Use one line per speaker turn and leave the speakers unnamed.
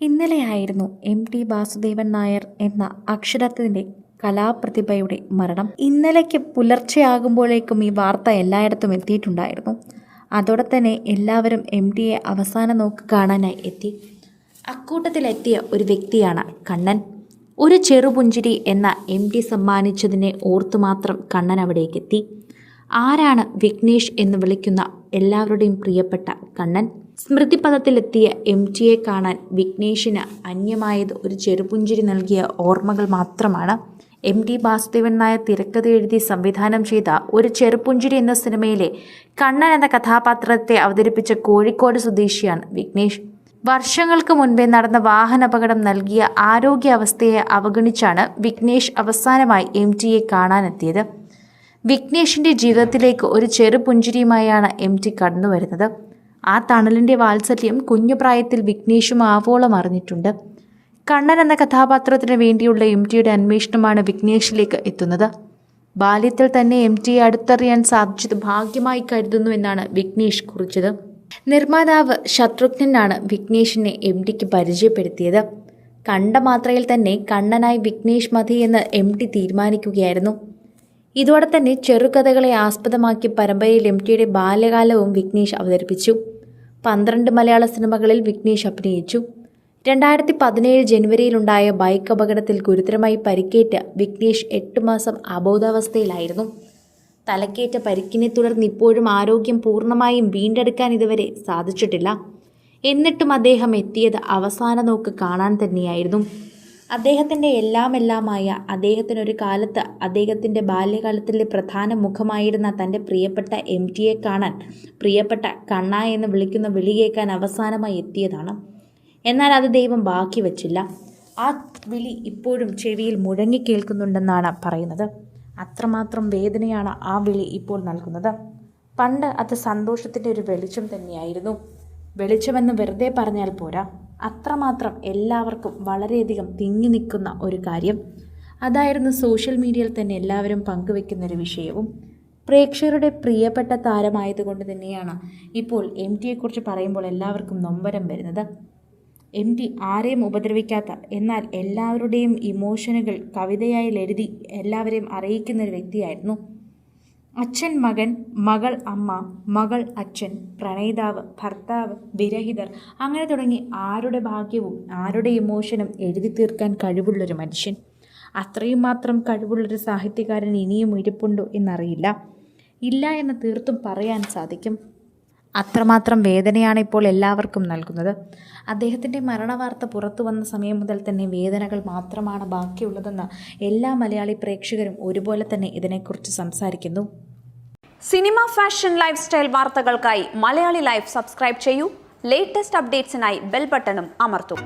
ഇന്നലെയായിരുന്നു M T Vasudevan Nair എന്ന അക്ഷരത്തിന്റെ കലാപ്രതിഭയുടെ മരണം. ഇന്നലേക്ക് പുലർച്ചെയാകുമ്പോഴേക്കും ഈ വാർത്ത എല്ലായിടത്തും എത്തിയിട്ടുണ്ടായിരുന്നു. അതോടെ തന്നെ എല്ലാവരും എം ടിയെ അവസാന നോക്ക് കാണാനായി എത്തി. അക്കൂട്ടത്തിലെത്തിയ ഒരു വ്യക്തിയാണ് കണ്ണൻ. ഒരു ചെറുപുഞ്ചിരി എന്ന എം ടി സമ്മാനിച്ചതിനെ ഓർത്തു മാത്രം കണ്ണൻ അവിടേക്ക് എത്തി. ആരാണ് വിഘ്നേഷ് എന്ന് വിളിക്കുന്ന എല്ലാവരുടെയും പ്രിയപ്പെട്ട കണ്ണൻ. സ്മൃതിപഥത്തിലെത്തിയ എം ടിയെ കാണാൻ വിഘ്നേഷിന് അന്യമായത് ഒരു ചെറുപുഞ്ചിരി നൽകിയ ഓർമ്മകൾ മാത്രമാണ്. എം ടി വാസുദേവൻ നായർ തിരക്കഥ എഴുതി സംവിധാനം ചെയ്ത ഒരു ചെറുപുഞ്ചിരി എന്ന സിനിമയിലെ കണ്ണൻ എന്ന കഥാപാത്രത്തെ അവതരിപ്പിച്ച കോഴിക്കോട് സ്വദേശിയാണ് വിഘ്നേഷ്. വർഷങ്ങൾക്ക് മുൻപേ നടന്ന വാഹനാപകടം നൽകിയ ആരോഗ്യാവസ്ഥയെ അവഗണിച്ചാണ് വിഘ്നേഷ് അവസാനമായി എം ടിയെ കാണാനെത്തിയത്. വിഘ്നേഷിന്റെ ജീവിതത്തിലേക്ക് ഒരു ചെറുപുഞ്ചിരിയുമായാണ് എം ടി കടന്നു വരുന്നത് ആ തണലിന്റെ വാത്സല്യം കുഞ്ഞുപ്രായത്തിൽ വിഘ്നേഷും ആവോളം അറിഞ്ഞിട്ടുണ്ട്. കണ്ണൻ എന്ന കഥാപാത്രത്തിന് വേണ്ടിയുള്ള എം ടിയുടെ അന്വേഷണമാണ് വിഘ്നേഷിലേക്ക് എത്തുന്നത്. ബാല്യത്തിൽ തന്നെ എം ടിയെ അടുത്തറിയാൻ സാധിച്ചത് ഭാഗ്യമായി കരുതുന്നു എന്നാണ് വിഘ്നേഷ് കുറിച്ചത്. നിർമ്മാതാവ് ശത്രുഘ്നനാണ് വിഘ്നേഷിനെ എം ടിക്ക് പരിചയപ്പെടുത്തിയത്. കണ്ട മാത്രയിൽ തന്നെ കണ്ണനായി വിഘ്നേഷ് മതി എന്ന് എം ടി തീരുമാനിക്കുകയായിരുന്നു. ഇതോടെ തന്നെ ചെറുകഥകളെ ആസ്പദമാക്കി പരമ്പരയിൽ എം ടിയുടെ ബാല്യകാലവും വിഘ്നേഷ് അവതരിപ്പിച്ചു. പന്ത്രണ്ട് മലയാള സിനിമകളിൽ വിഘ്നേഷ് അഭിനയിച്ചു. രണ്ടായിരത്തി പതിനേഴ് ജനുവരിയിലുണ്ടായ ബൈക്ക് അപകടത്തിൽ ഗുരുതരമായി പരിക്കേറ്റ വിഘ്നേഷ് എട്ട് മാസം അബോധാവസ്ഥയിലായിരുന്നു തലക്കേറ്റ പരിക്കിനെ തുടർന്ന് ഇപ്പോഴും ആരോഗ്യം പൂർണമായും വീണ്ടെടുക്കാൻ ഇതുവരെ സാധിച്ചിട്ടില്ല. എന്നിട്ടും അദ്ദേഹം എത്തിയത് അവസാന നോക്ക് കാണാൻ തന്നെയായിരുന്നു. അദ്ദേഹത്തിന്റെ എല്ലാം എല്ലാമായ അദ്ദേഹത്തിനൊരു കാലത്ത് അദ്ദേഹത്തിന്റെ ബാല്യകാലത്തിലെ പ്രധാന മുഖമായിരുന്ന തന്റെ പ്രിയപ്പെട്ട എം ടിയെ കാണാൻ പ്രിയപ്പെട്ട കണ്ണ എന്ന് വിളിക്കുന്ന വിളി കേൾക്കാൻ അവസാനമായി എത്തിയതാണ്. എന്നാൽ അത് ദൈവം ബാക്കി വച്ചില്ല. ആ വിളി ഇപ്പോഴും ചെവിയിൽ മുഴങ്ങി കേൾക്കുന്നുണ്ടെന്നാണ് പറയുന്നത്. അത്രമാത്രം വേദനയാണ് ആ വിളി ഇപ്പോൾ നൽകുന്നത്. പണ്ട് അത് സന്തോഷത്തിന്റെ ഒരു വെളിച്ചം തന്നെയായിരുന്നു. വെളിച്ചമെന്ന് വെറുതെ പറഞ്ഞാൽ പോരാ. അത്രമാത്രം എല്ലാവർക്കും വളരെയധികം തിങ്ങി നിൽക്കുന്ന ഒരു കാര്യം. അതായിരുന്നു സോഷ്യൽ മീഡിയയിൽ തന്നെ എല്ലാവരും പങ്കുവെക്കുന്ന ഒരു വിഷയവും. പ്രേക്ഷകരുടെ പ്രിയപ്പെട്ട താരമായതുകൊണ്ട് തന്നെയാണ് ഇപ്പോൾ എം ടിയെക്കുറിച്ച് പറയുമ്പോൾ എല്ലാവർക്കും നൊമ്പരം വരുന്നത്. എം ടി ആരെയും ഉപദ്രവിക്കാത്ത എന്നാൽ എല്ലാവരുടെയും ഇമോഷനുകൾ കവിതയായി എഴുതി എല്ലാവരെയും അറിയിക്കുന്ന ഒരു വ്യക്തിയായിരുന്നു. അച്ഛൻ മകൻ മകൾ അമ്മ മകൾ അച്ഛൻ പ്രണയിതാവ് ഭർത്താവ് വിരഹിതർ അങ്ങനെ തുടങ്ങി ആരുടെ ഭാഗ്യവും ആരുടെ ഇമോഷനും എഴുതി തീർക്കാൻ കഴിവുള്ളൊരു മനുഷ്യൻ. അത്രയും മാത്രം കഴിവുള്ളൊരു സാഹിത്യകാരൻ ഇനിയും ഇരിപ്പുണ്ടോ എന്നറിയില്ല. ഇല്ല എന്ന് തീർത്തും പറയാൻ സാധിക്കും. അത്രമാത്രം വേദനയാണ് ഇപ്പോൾ എല്ലാവർക്കും നൽകുന്നത്. അദ്ദേഹത്തിന്റെ മരണവാർത്ത പുറത്തു വന്ന സമയം മുതൽ തന്നെ വേദനകൾ മാത്രമാണ് ബാക്കിയുള്ളതെന്ന് എല്ലാ മലയാളി പ്രേക്ഷകരും ഒരുപോലെ തന്നെ ഇതിനെക്കുറിച്ച് സംസാരിക്കുന്നു.
സിനിമ ഫാഷൻ ലൈഫ് സ്റ്റൈൽ വാർത്തകൾക്കായി മലയാളി ലൈഫ് സബ്സ്ക്രൈബ് ചെയ്യൂ. ലേറ്റസ്റ്റ് അപ്ഡേറ്റ്സിനായി ബെൽ ബട്ടണും അമർത്തും.